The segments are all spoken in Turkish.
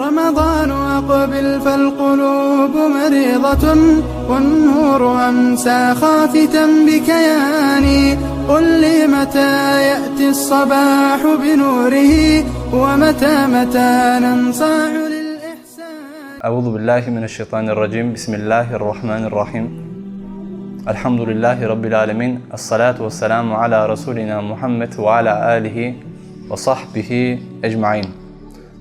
رمضان أقبل فالقلوب مريضة والنور أمسى خافتا بكياني. قل لي متى يأتي الصباح بنوره ومتى متى ننصاع للإحسان؟ أعوذ بالله من الشيطان الرجيم. بسم الله الرحمن الرحيم. الحمد لله رب العالمين. الصلاة والسلام على رسولنا محمد وعلى آله وصحبه أجمعين.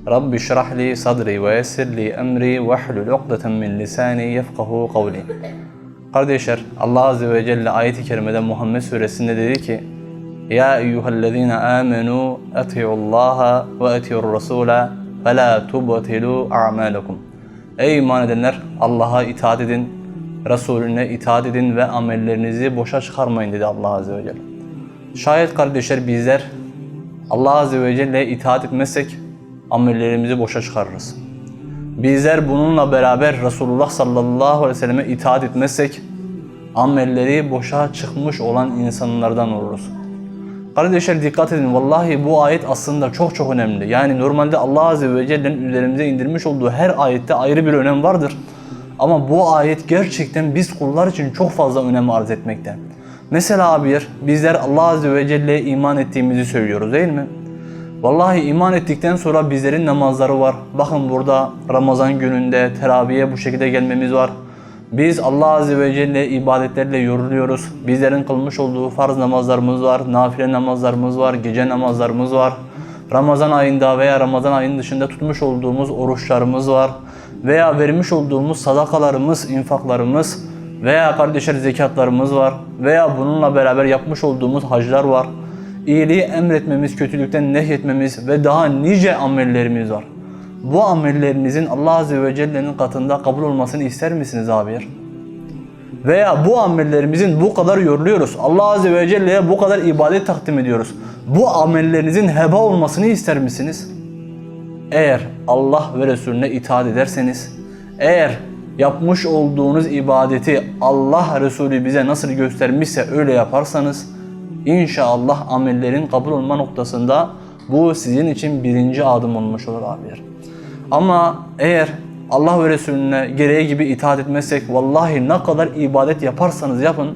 رب اشرح لي صدري ويسر لي أمري واحلل عقدة من لساني يفقه قولي Kardeşler Allah Azze ve Celle ayeti kerimede Muhammed suresinde dedi ki Ya eyyühellezine amenu eti'ullaha ve eti'ur rasula ve la tubtilu a'malakum Ey iman edenler Allah'a itaat edin, Resulüne itaat edin ve amellerinizi boşa çıkarmayın dedi Allah Azze ve Celle. Şayet kardeşler bizler Allah Azze ve Celle'ye itaat etmezsek amellerimizi boşa çıkarırız. Bizler bununla beraber Resulullah sallallahu aleyhi ve selleme itaat etmezsek amelleri boşa çıkmış olan insanlardan oluruz. Kardeşler dikkat edin vallahi bu ayet aslında çok çok önemli. Yani normalde Allah Azze ve Celle'nin üzerimize indirmiş olduğu her ayette ayrı bir önem vardır. Ama bu ayet gerçekten biz kullar için çok fazla önem arz etmekte. Mesela abiler bizler Allah Azze ve Celle'ye iman ettiğimizi söylüyoruz değil mi? Vallahi iman ettikten sonra bizlerin namazları var. Bakın burada Ramazan gününde teraviye bu şekilde gelmemiz var. Biz Allah Azze ve Celle ibadetlerle yoruluyoruz. Bizlerin kılmış olduğu farz namazlarımız var, nafile namazlarımız var, gece namazlarımız var. Ramazan ayında veya Ramazan ayının dışında tutmuş olduğumuz oruçlarımız var. Veya vermiş olduğumuz sadakalarımız, infaklarımız veya kardeşler zekatlarımız var. Veya bununla beraber yapmış olduğumuz haclar var. İyiliği emretmemiz, kötülükten nehyetmemiz ve daha nice amellerimiz var. Bu amellerinizin Allah Azze ve Celle'nin katında kabul olmasını ister misiniz abiler? Veya bu amellerimizin bu kadar yoruluyoruz. Allah Azze ve Celle'ye bu kadar ibadet takdim ediyoruz. Bu amellerinizin heba olmasını ister misiniz? Eğer Allah ve Resulüne itaat ederseniz, eğer yapmış olduğunuz ibadeti Allah Resulü bize nasıl göstermişse öyle yaparsanız, inşallah amellerin kabul olma noktasında bu sizin için birinci adım olmuş olur abiler. Ama eğer Allah ve Resulüne gereği gibi itaat etmezsek vallahi ne kadar ibadet yaparsanız yapın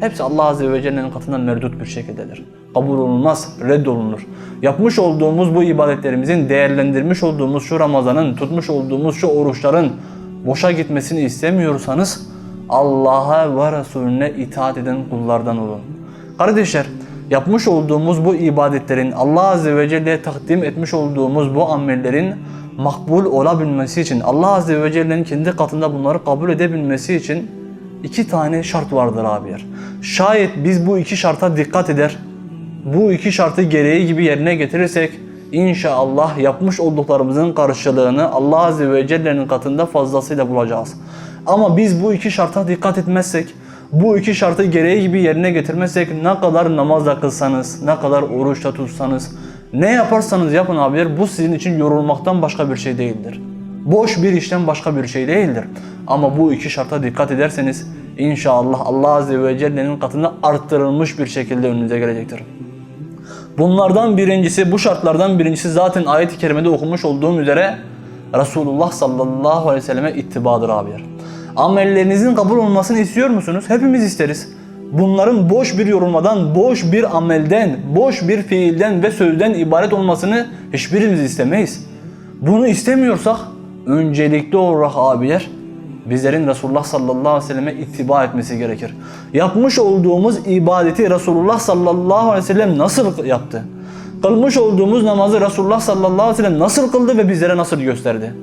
hepsi Allah Azze ve Celle'nin katından merdut bir şekildedir. Kabul olunmaz, reddolunur. Yapmış olduğumuz bu ibadetlerimizin, değerlendirmiş olduğumuz şu Ramazan'ın, tutmuş olduğumuz şu oruçların boşa gitmesini istemiyorsanız Allah'a ve Resulüne itaat eden kullardan olun. Kardeşler, yapmış olduğumuz bu ibadetlerin, Allah Azze ve Celle'ye takdim etmiş olduğumuz bu amellerin makbul olabilmesi için, Allah Azze ve Celle'nin kendi katında bunları kabul edebilmesi için iki tane şart vardır abiler. Şayet biz bu iki şarta dikkat eder, bu iki şartı gereği gibi yerine getirirsek, inşallah yapmış olduklarımızın karşılığını Allah Azze ve Celle'nin katında fazlasıyla bulacağız. Ama biz bu iki şarta dikkat etmezsek, bu iki şartı gereği gibi yerine getirmezsek ne kadar namaz da kılsanız, ne kadar oruç da tutsanız, ne yaparsanız yapın abiler bu sizin için yorulmaktan başka bir şey değildir. Boş bir işten başka bir şey değildir. Ama bu iki şarta dikkat ederseniz inşallah Allah Azze ve Celle'nin katında arttırılmış bir şekilde önünüze gelecektir. Bunlardan birincisi, bu şartlardan birincisi zaten ayet-i kerimede okumuş olduğum üzere Resulullah sallallahu aleyhi ve selleme ittibadır abiler. Amellerinizin kabul olmasını istiyor musunuz? Hepimiz isteriz. Bunların boş bir yorulmadan, boş bir amelden, boş bir fiilden ve sözden ibaret olmasını hiçbirimiz istemeyiz. Bunu istemiyorsak öncelikli olarak abiler bizlerin Resulullah sallallahu aleyhi ve selleme ittiba etmesi gerekir. Yapmış olduğumuz ibadeti Resulullah sallallahu aleyhi ve sellem nasıl yaptı? Kılmış olduğumuz namazı Resulullah sallallahu aleyhi ve sellem nasıl kıldı ve bizlere nasıl gösterdi?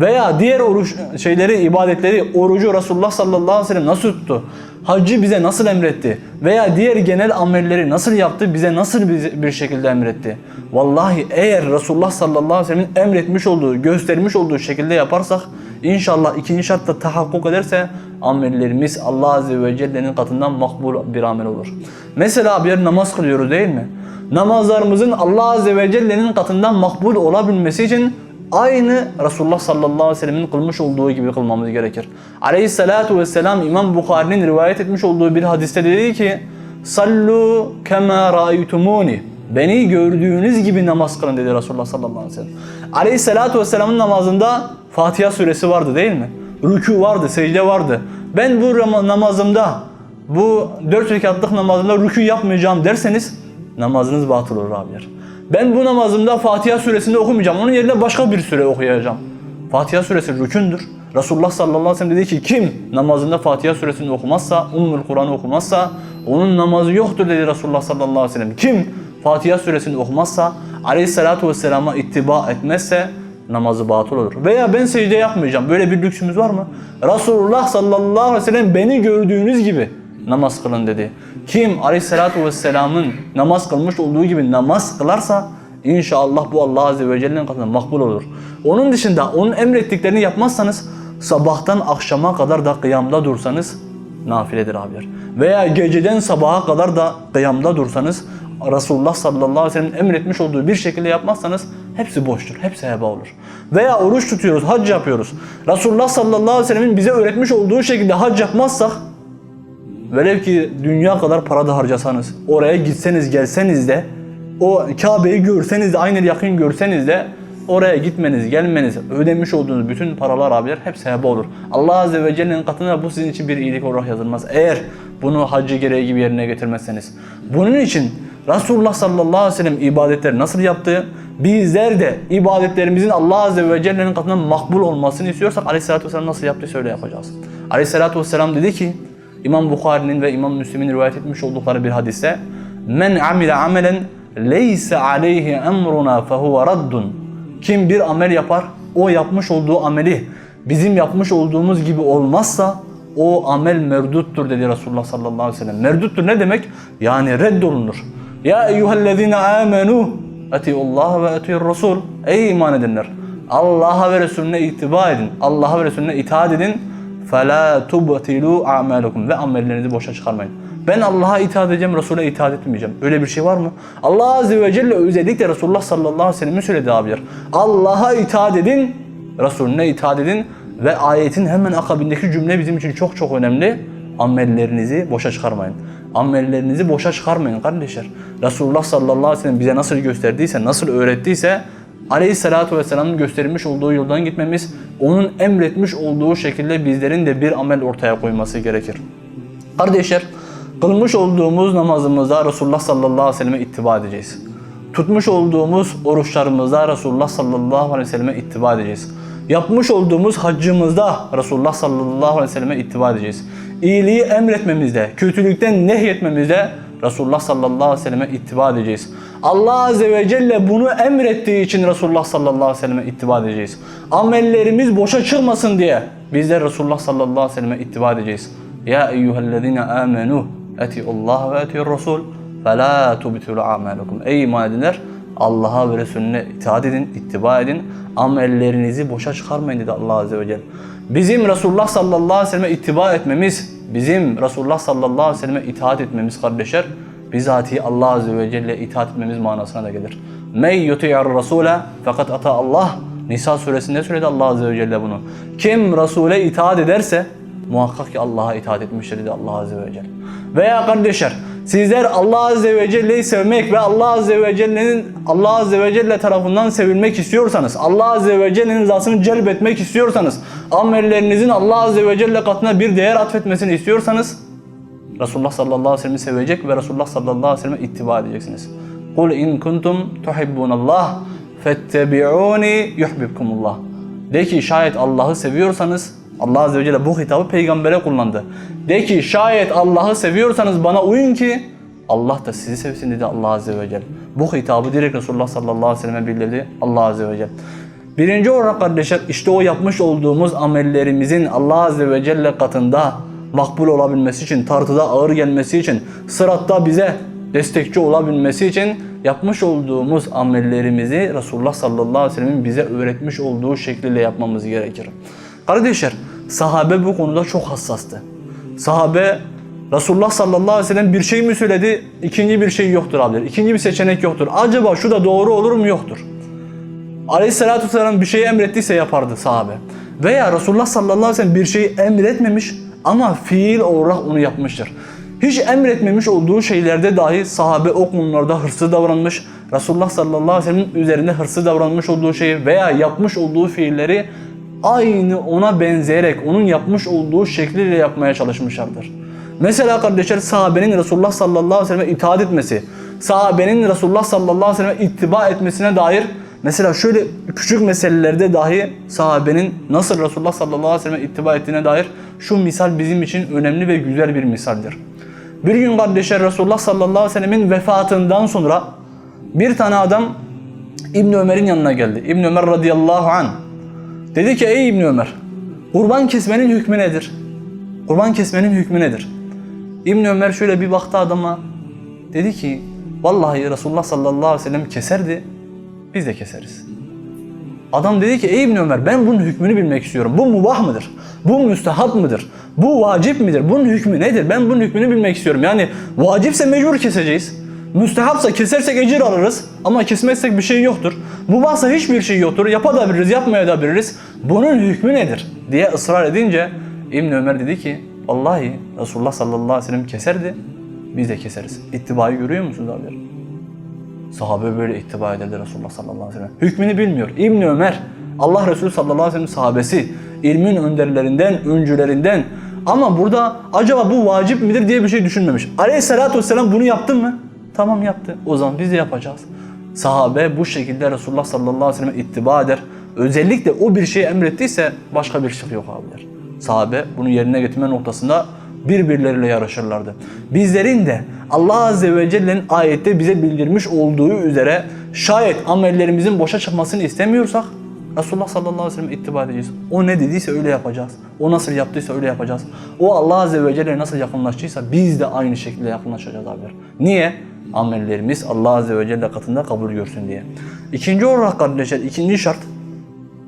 Veya diğer oruç şeyleri, ibadetleri, orucu Resulullah sallallahu aleyhi ve sellem nasıl tuttu? Haccı bize nasıl emretti? Veya diğer genel amelleri nasıl yaptı? Bize nasıl bir şekilde emretti? Vallahi eğer Resulullah sallallahu aleyhi ve sellem'in emretmiş olduğu, göstermiş olduğu şekilde yaparsak inşallah ikinci şart da tahakkuk ederse amellerimiz Allah azze ve celle'nin katından makbul bir amel olur. Mesela bir namaz kılıyoruz değil mi? Namazlarımızın Allah azze ve celle'nin katından makbul olabilmesi için aynı Resulullah sallallahu aleyhi ve sellemin kılmış olduğu gibi kılmamız gerekir. Aleyhissalatu vesselam İmam Bukhari'nin rivayet etmiş olduğu bir hadiste dedi ki Sallu kema ra'aytumuni Beni gördüğünüz gibi namaz kılın dedi Resulullah sallallahu aleyhi ve sellem. Aleyhissalatu vesselamın namazında Fatiha suresi vardı değil mi? Rükû vardı, secde vardı. Ben bu namazımda, bu dört rekatlık namazımda rükû yapmayacağım derseniz namazınız batıl olur abiler. Ben bu namazımda Fatiha suresini okumayacağım. Onun yerine başka bir sure okuyacağım. Fatiha suresi rükündür. Resulullah sallallahu aleyhi ve sellem dedi ki kim namazında Fatiha suresini okumazsa, Ummul Kur'an'ı okumazsa onun namazı yoktur dedi Resulullah sallallahu aleyhi ve sellem. Kim Fatiha suresini okumazsa, aleyhissalatu vesselama ittiba etmezse namazı batıl olur. Veya ben secde yapmayacağım. Böyle bir lüksümüz var mı? Resulullah sallallahu aleyhi ve sellem beni gördüğünüz gibi namaz kılın dedi. Kim aleyhissalatu vesselamın namaz kılmış olduğu gibi namaz kılarsa inşallah bu Allah azze ve celle'nin katında makbul olur. Onun dışında onun emrettiklerini yapmazsanız sabahtan akşama kadar da kıyamda dursanız nafiledir abiler. Veya geceden sabaha kadar da kıyamda dursanız Resulullah sallallahu aleyhi ve sellem emretmiş olduğu bir şekilde yapmazsanız hepsi boştur. Hepsi heba olur. Veya oruç tutuyoruz, hac yapıyoruz. Resulullah sallallahu aleyhi ve sellemin bize öğretmiş olduğu şekilde hac yapmazsak Velev ki dünya kadar para da harcasanız, oraya gitseniz gelseniz de, o Kabe'yi görseniz de, aynı yakın görseniz de oraya gitmeniz, gelmeniz, ödemiş olduğunuz bütün paralar abiler hep heba olur. Allah Azze ve Celle'nin katında bu sizin için bir iyilik olarak yazılmaz. Eğer bunu haccı gereği gibi yerine getirmezseniz. Bunun için Resulullah sallallahu aleyhi ve sellem ibadetleri nasıl yaptı? Bizler de ibadetlerimizin Allah Azze ve Celle'nin katından makbul olmasını istiyorsak Aleyhisselatü Vesselam nasıl yaptıysa öyle yapacağız. Aleyhisselatü Vesselam dedi ki İmam Bukhari'nin ve İmam Müslim'in rivayet etmiş oldukları bir hadiste Men amile amelen leyse aleyhi emruna fehuve raddun Kim bir amel yapar o yapmış olduğu ameli bizim yapmış olduğumuz gibi olmazsa o amel merduttur dedi Resulullah sallallahu aleyhi ve sellem. Merduttur ne demek? Yani reddolunur. Ya eyyühellezine amenu etiullah ve etiyur Resul. Ey iman edenler! Allah'a ve Resulüne itibar edin. Allah'a ve Resulüne itaat edin. فَلَا تُبْتِلُوا اَعْمَالُكُمْ Ve amellerinizi boşa çıkarmayın. Ben Allah'a itaat edeceğim, Resul'e itaat etmeyeceğim. Öyle bir şey var mı? Allah Azze ve Celle özellikle Resulullah sallallahu aleyhi ve sellem'in söylediği abiler. Allah'a itaat edin, Resulüne itaat edin ve ayetin hemen akabindeki cümle bizim için çok çok önemli. Amellerinizi boşa çıkarmayın. Amellerinizi boşa çıkarmayın kardeşler. Resulullah sallallahu aleyhi ve sellem bize nasıl gösterdiyse, nasıl öğrettiyse Aleyhissalatu vesselamın göstermiş olduğu yoldan gitmemiz, onun emretmiş olduğu şekilde bizlerin de bir amel ortaya koyması gerekir. Kardeşler, kılmış olduğumuz namazımızda Resulullah sallallahu aleyhi ve selleme ittiba edeceğiz. Tutmuş olduğumuz oruçlarımızda Resulullah sallallahu aleyhi ve selleme ittiba edeceğiz. Yapmış olduğumuz haccımızda Resulullah sallallahu aleyhi ve selleme ittiba edeceğiz. İyiliği emretmemizde, kötülükten nehyetmemizde Resulullah sallallahu aleyhi ve selleme ittiba edeceğiz. Allah Azze ve Celle bunu emrettiği için Resulullah sallallahu aleyhi ve selleme ittiba edeceğiz. Amellerimiz boşa çıkmasın diye biz de Resulullah sallallahu aleyhi ve selleme ittiba edeceğiz. Ya eyyühellezine amenu eti Allah ve eti Resul fe la tubtilu amelekum. Ey iman edenler Allah'a ve Resulüne itaat edin, ittiba edin. Amellerinizi boşa çıkarmayın dedi Allah Azze ve Celle. Bizim Resulullah sallallahu aleyhi ve selleme ittiba etmemiz, bizim Resulullah sallallahu aleyhi ve selleme itaat etmemiz kardeşler bizatihi Allah Azze ve Celle itaat etmemiz manasına da gelir. Men yuti'ir rasule fakat ata Allah. Nisa suresinde söyledi Allah Azze ve Celle bunu. Kim Resul'e itaat ederse muhakkak ki Allah'a itaat etmiştir dedi Allah Azze ve Celle. Veya kardeşler sizler Allah Azze ve Celle'yi sevmek ve Allah Azze ve Celle'nin Allah Azze ve Celle tarafından sevilmek istiyorsanız, Allah Azze ve Celle'nin rızasını celbetmek istiyorsanız, amellerinizin Allah Azze ve Celle katına bir değer atfetmesini istiyorsanız Resulullah sallallahu aleyhi ve sellem'i sevecek ve Resulullah sallallahu aleyhi ve selleme ittiba edeceksiniz. Kul in kuntum tuhibbunallah fettebi'uni yuhibbukumullah. De ki şayet Allah'ı seviyorsanız Allah Azze ve Celle bu hitabı peygambere kullandı. De ki şayet Allah'ı seviyorsanız bana uyun ki Allah da sizi sevsin dedi Allah Azze ve Celle. Bu hitabı direkt Resulullah sallallahu aleyhi ve selleme bildirdi Allah Azze ve Celle. Birinci olarak kardeşler işte o yapmış olduğumuz amellerimizin Allah Azze ve Celle katında makbul olabilmesi için, tartıda ağır gelmesi için, sıratta bize destekçi olabilmesi için yapmış olduğumuz amellerimizi Resulullah sallallahu aleyhi ve sellemin bize öğretmiş olduğu şekliyle yapmamız gerekir. Kardeşler, sahabe bu konuda çok hassastı. Sahabe Resulullah sallallahu aleyhi ve sellem bir şey mi söyledi? İkinci bir şey yoktur abiler. İkinci bir seçenek yoktur. Acaba şu da doğru olur mu? Yoktur. Aleyhisselatü vesselam bir şeyi emrettiyse yapardı sahabe. Veya Resulullah sallallahu aleyhi ve sellem bir şeyi emretmemiş ama fiil olarak onu yapmıştır. hiç emretmemiş olduğu şeylerde dahi sahabe o konularda hırslı davranmış. Resulullah sallallahu aleyhi ve sellem'in üzerinde hırslı davranmış olduğu şeyi veya yapmış olduğu fiilleri aynı ona benzeyerek onun yapmış olduğu şekliyle yapmaya çalışmışlardır. Mesela kardeşler sahabenin Resulullah sallallahu aleyhi ve selleme itaat etmesi, sahabenin Resulullah sallallahu aleyhi ve selleme ittiba etmesine dair mesela şöyle küçük meselelerde dahi sahabenin nasıl Resulullah sallallahu aleyhi ve selleme ittiba ettiğine dair şu misal bizim için önemli ve güzel bir misaldir. Bir gün kardeşler Resulullah sallallahu aleyhi ve sellemin vefatından sonra bir tane adam İbn Ömer'in yanına geldi. İbn Ömer radıyallahu anh dedi ki ey İbn Ömer kurban kesmenin hükmü nedir? Kurban kesmenin hükmü nedir? İbn Ömer şöyle bir baktı adama. Dedi ki vallahi Resulullah sallallahu aleyhi ve sellem keserdi. Biz de keseriz. Adam dedi ki ey İbn Ömer ben bunun hükmünü bilmek istiyorum. Bu mubah mıdır? Bu müstehap mıdır? Bu vacip midir? Bunun hükmü nedir? Ben bunun hükmünü bilmek istiyorum. Yani vacipse mecbur keseceğiz. Müstehapsa kesersek ecir alırız ama kesmezsek bir şey yoktur. Mubahsa hiçbir şey yoktur. Yapabiliriz, yapmayabiliriz. Bunun hükmü nedir? diye ısrar edince İbn Ömer dedi ki vallahi Resulullah sallallahu aleyhi ve sellem keserdi. Biz de keseriz. İttibayı görüyor musunuz abiler? Sahabe böyle ittiba ederdi Resulullah sallallahu aleyhi ve sellem. Hükmünü bilmiyor. İbn Ömer, Allah Resulü sallallahu aleyhi ve sellem sahabesi, ilmin önderlerinden, öncülerinden. Ama burada acaba bu vacip midir diye bir şey düşünmemiş. Aleyhissalatü vesselam bunu yaptı mı? Tamam yaptı. O zaman biz de yapacağız. Sahabe bu şekilde Resulullah sallallahu aleyhi ve sellem ittiba eder. Özellikle o bir şey emrettiyse başka bir şey yok abiler. Sahabe bunu yerine getirme noktasında birbirleriyle yarışırlardı. Bizlerin de Allah Azze ve Celle'nin ayette bize bildirmiş olduğu üzere şayet amellerimizin boşa çıkmasını istemiyorsak Resulullah sallallahu aleyhi ve sellem ittiba edeceğiz. O ne dediyse öyle yapacağız. O nasıl yaptıysa öyle yapacağız. O Allah Azze ve Celle'ye nasıl yakınlaştıysa biz de aynı şekilde yakınlaşacağız abiler. Niye? Amellerimiz Allah Azze ve Celle katında kabul görsün diye. İkinci olarak kardeşler, ikinci şart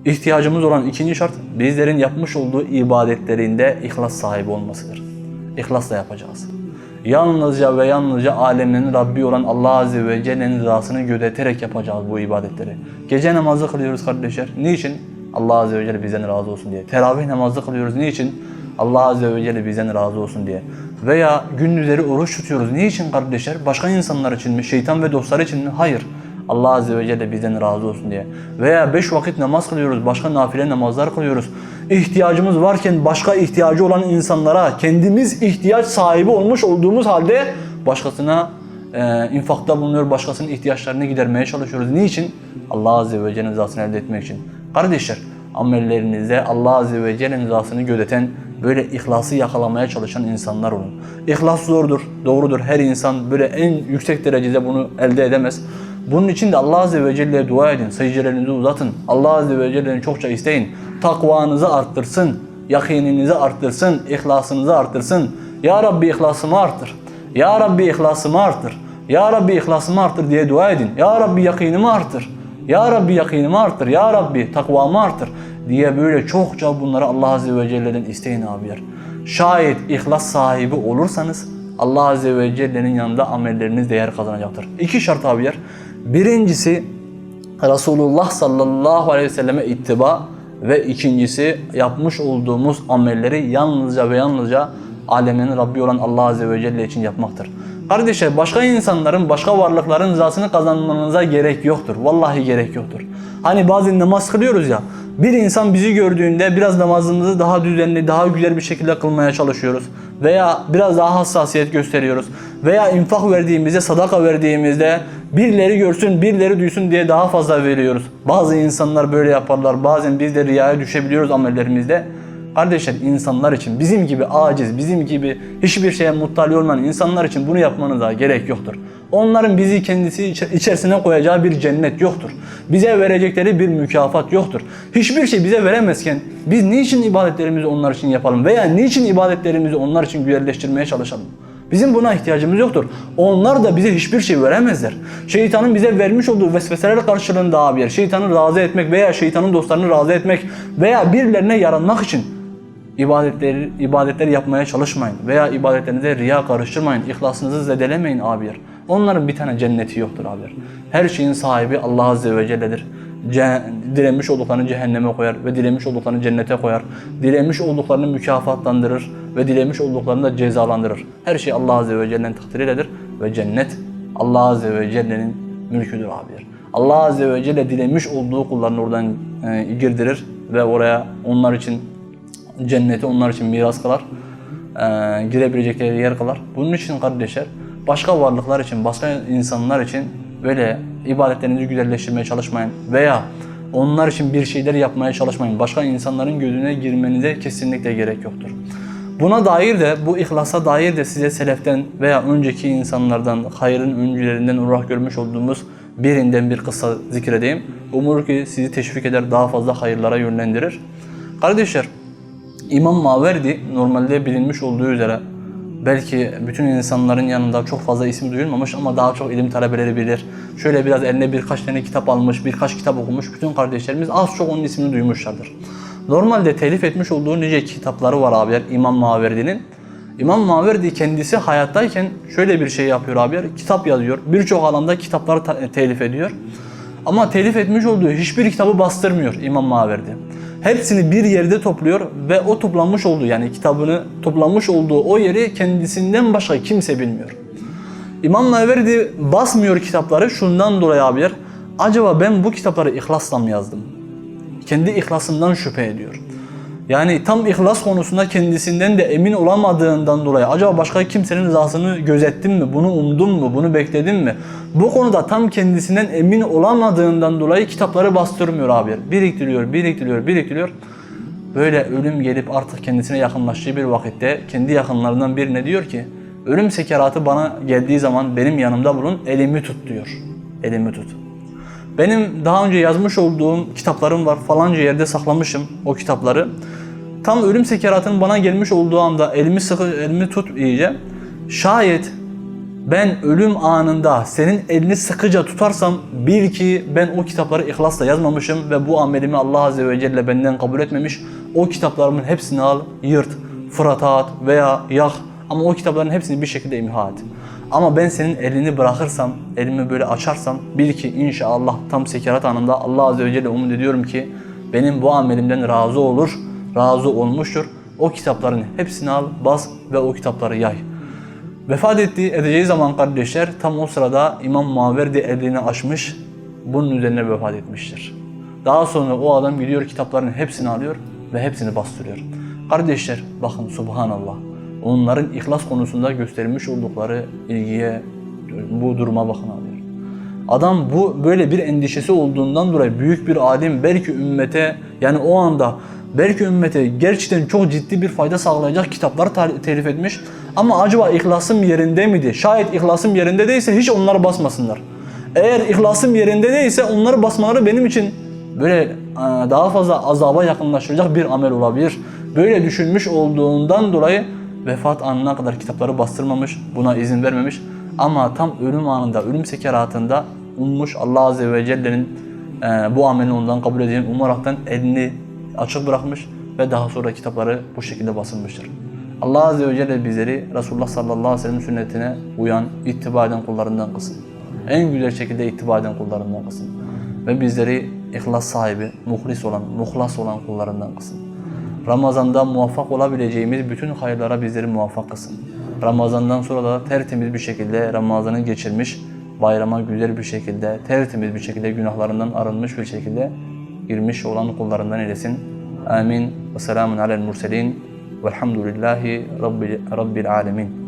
ihtiyacımız olan ikinci şart bizlerin yapmış olduğu ibadetlerinde ihlas sahibi olmasıdır. İhlasla yapacağız. Yalnızca ve yalnızca alemlerin Rabbi olan Allah Azze ve Celle'nin rızasını gözeterek yapacağız bu ibadetleri. Gece namazı kılıyoruz kardeşler. Niçin? Allah Azze ve Celle bizden razı olsun diye. Teravih namazı kılıyoruz. Niçin? Allah Azze ve Celle bizden razı olsun diye. Veya gündüzleri oruç tutuyoruz. Niçin kardeşler? Başka insanlar için mi? Şeytan ve dostlar için mi? Hayır. Allah Azze ve Celle bizden razı olsun diye. Veya beş vakit namaz kılıyoruz, başka nafile namazlar kılıyoruz. İhtiyacımız varken başka ihtiyacı olan insanlara kendimiz ihtiyaç sahibi olmuş olduğumuz halde başkasına e, infakta bulunuyor, başkasının ihtiyaçlarını gidermeye çalışıyoruz. Niçin? Allah Azze ve Celle'nin rızasını elde etmek için. Kardeşler, amellerinizde Allah Azze ve Celle'nin rızasını gözeten, böyle ihlası yakalamaya çalışan insanlar olun. İhlas zordur, doğrudur. Her insan böyle en yüksek derecede bunu elde edemez. Bunun için de Allah Azze ve Celle'ye dua edin. Secdelerinizi uzatın. Allah Azze ve Celle'nin çokça isteyin. Takvanızı arttırsın. Yakininizi arttırsın. ihlasınızı arttırsın. Ya Rabbi ihlasımı arttır. Ya Rabbi ihlasımı arttır. Ya Rabbi ihlasımı arttır diye dua edin. Ya Rabbi yakinimi arttır. Ya Rabbi yakinimi arttır. Ya Rabbi takvamı arttır diye böyle çokça bunları Allah Azze ve Celle'den isteyin abiler. Şayet ihlas sahibi olursanız Allah Azze ve Celle'nin yanında amelleriniz değer kazanacaktır. İki şart abiler. Birincisi Resulullah sallallahu aleyhi ve selleme ittiba ve ikincisi yapmış olduğumuz amelleri yalnızca ve yalnızca alemin Rabbi olan Allah Azze ve Celle için yapmaktır. Kardeşler başka insanların, başka varlıkların rızasını kazanmanıza gerek yoktur. Vallahi gerek yoktur. Hani bazen namaz kılıyoruz ya, bir insan bizi gördüğünde biraz namazımızı daha düzenli, daha güzel bir şekilde kılmaya çalışıyoruz. Veya biraz daha hassasiyet gösteriyoruz. Veya infak verdiğimizde, sadaka verdiğimizde birileri görsün, birileri duysun diye daha fazla veriyoruz. Bazı insanlar böyle yaparlar. Bazen biz de riyaya düşebiliyoruz amellerimizde. Kardeşler insanlar için bizim gibi aciz, bizim gibi hiçbir şeye muttali olmayan insanlar için bunu yapmanıza gerek yoktur. Onların bizi kendisi içerisine koyacağı bir cennet yoktur. Bize verecekleri bir mükafat yoktur. Hiçbir şey bize veremezken biz niçin ibadetlerimizi onlar için yapalım veya niçin ibadetlerimizi onlar için güzelleştirmeye çalışalım? Bizim buna ihtiyacımız yoktur. Onlar da bize hiçbir şey veremezler. Şeytanın bize vermiş olduğu vesveseler karşılığında abi şeytanı razı etmek veya şeytanın dostlarını razı etmek veya birilerine yaranmak için ibadetleri ibadetleri yapmaya çalışmayın veya ibadetlerinize riya karıştırmayın. İhlasınızı zedelemeyin abiler. Onların bir tane cenneti yoktur abiler. Her şeyin sahibi Allah Azze ve Celle'dir. Ce dilemiş olduklarını cehenneme koyar ve dilemiş olduklarını cennete koyar. Dilemiş olduklarını mükafatlandırır ve dilemiş olduklarını da cezalandırır. Her şey Allah Azze ve Celle'nin takdiriyle ve cennet Allah Azze ve Celle'nin mülküdür abiler. Allah Azze ve Celle dilemiş olduğu kullarını oradan e, girdirir ve oraya onlar için cenneti onlar için miras kılar. E, girebilecekleri yer kılar. Bunun için kardeşler başka varlıklar için, başka insanlar için böyle ibadetlerinizi güzelleştirmeye çalışmayın veya onlar için bir şeyler yapmaya çalışmayın. Başka insanların gözüne girmenize kesinlikle gerek yoktur. Buna dair de, bu ihlasa dair de size seleften veya önceki insanlardan, hayrın öncülerinden olarak görmüş olduğumuz birinden bir kısa zikredeyim. Umur ki sizi teşvik eder, daha fazla hayırlara yönlendirir. Kardeşler, İmam Maverdi normalde bilinmiş olduğu üzere belki bütün insanların yanında çok fazla ismi duyulmamış ama daha çok ilim talebeleri bilir. Şöyle biraz eline birkaç tane kitap almış, birkaç kitap okumuş bütün kardeşlerimiz az çok onun ismini duymuşlardır. Normalde telif etmiş olduğu nice kitapları var abiler İmam Maverdi'nin. İmam Maverdi kendisi hayattayken şöyle bir şey yapıyor abiler. Kitap yazıyor. Birçok alanda kitapları ta- telif ediyor. Ama telif etmiş olduğu hiçbir kitabı bastırmıyor İmam Maverdi. Hepsini bir yerde topluyor ve o toplanmış olduğu yani kitabını toplanmış olduğu o yeri kendisinden başka kimse bilmiyor. İmam Maverdi basmıyor kitapları şundan dolayı abiler. Acaba ben bu kitapları ihlasla mı yazdım? Kendi ihlasından şüphe ediyor. Yani tam ihlas konusunda kendisinden de emin olamadığından dolayı acaba başka kimsenin rızasını gözettin mi? Bunu umdun mu? Bunu bekledin mi? Bu konuda tam kendisinden emin olamadığından dolayı kitapları bastırmıyor abi. Biriktiriyor, biriktiriyor, biriktiriyor. Böyle ölüm gelip artık kendisine yakınlaştığı bir vakitte kendi yakınlarından birine diyor ki ölüm sekeratı bana geldiği zaman benim yanımda bulun elimi tut diyor. Elimi tut. Benim daha önce yazmış olduğum kitaplarım var. Falanca yerde saklamışım o kitapları. Tam ölüm sekeratının bana gelmiş olduğu anda elimi sıkı, elimi tut iyice. Şayet ben ölüm anında senin elini sıkıca tutarsam bil ki ben o kitapları ihlasla yazmamışım ve bu amelimi Allah Azze ve Celle benden kabul etmemiş. O kitaplarımın hepsini al, yırt, fırata at veya yak ama o kitapların hepsini bir şekilde imha et. Ama ben senin elini bırakırsam, elimi böyle açarsam bil ki inşallah tam sekerat anında Allah Azze ve Celle umut ediyorum ki benim bu amelimden razı olur, razı olmuştur. O kitapların hepsini al, bas ve o kitapları yay. Vefat ettiği edeceği zaman kardeşler tam o sırada İmam Maverdi elini açmış, bunun üzerine vefat etmiştir. Daha sonra o adam gidiyor kitapların hepsini alıyor ve hepsini bastırıyor. Kardeşler bakın subhanallah onların ihlas konusunda göstermiş oldukları ilgiye bu duruma bakın alıyor. Adam bu böyle bir endişesi olduğundan dolayı büyük bir alim belki ümmete yani o anda belki ümmete gerçekten çok ciddi bir fayda sağlayacak kitaplar ta- telif etmiş. Ama acaba ihlasım yerinde miydi? Şayet ihlasım yerinde değilse hiç onları basmasınlar. Eğer ihlasım yerinde değilse onları basmaları benim için böyle e, daha fazla azaba yakınlaştıracak bir amel olabilir. Böyle düşünmüş olduğundan dolayı vefat anına kadar kitapları bastırmamış, buna izin vermemiş. Ama tam ölüm anında, ölüm sekeratında ummuş Allah Azze ve Celle'nin e, bu amelini ondan kabul edeceğini umaraktan elini açık bırakmış ve daha sonra kitapları bu şekilde basılmıştır. Allah Azze ve Celle bizleri Resulullah sallallahu aleyhi ve sellem sünnetine uyan, ittiba eden kullarından kılsın. En güzel şekilde ittiba eden kullarından kılsın. Ve bizleri ihlas sahibi, muhlis olan, muhlas olan kullarından kılsın. Ramazan'da muvaffak olabileceğimiz bütün hayırlara bizleri muvaffak kılsın. Ramazan'dan sonra da tertemiz bir şekilde Ramazan'ı geçirmiş, bayrama güzel bir şekilde, tertemiz bir şekilde günahlarından arınmış bir şekilde girmiş olan kullarından eylesin. Amin. Ve selamun alel murselin. Velhamdülillahi Rabbil, Rabbil alemin.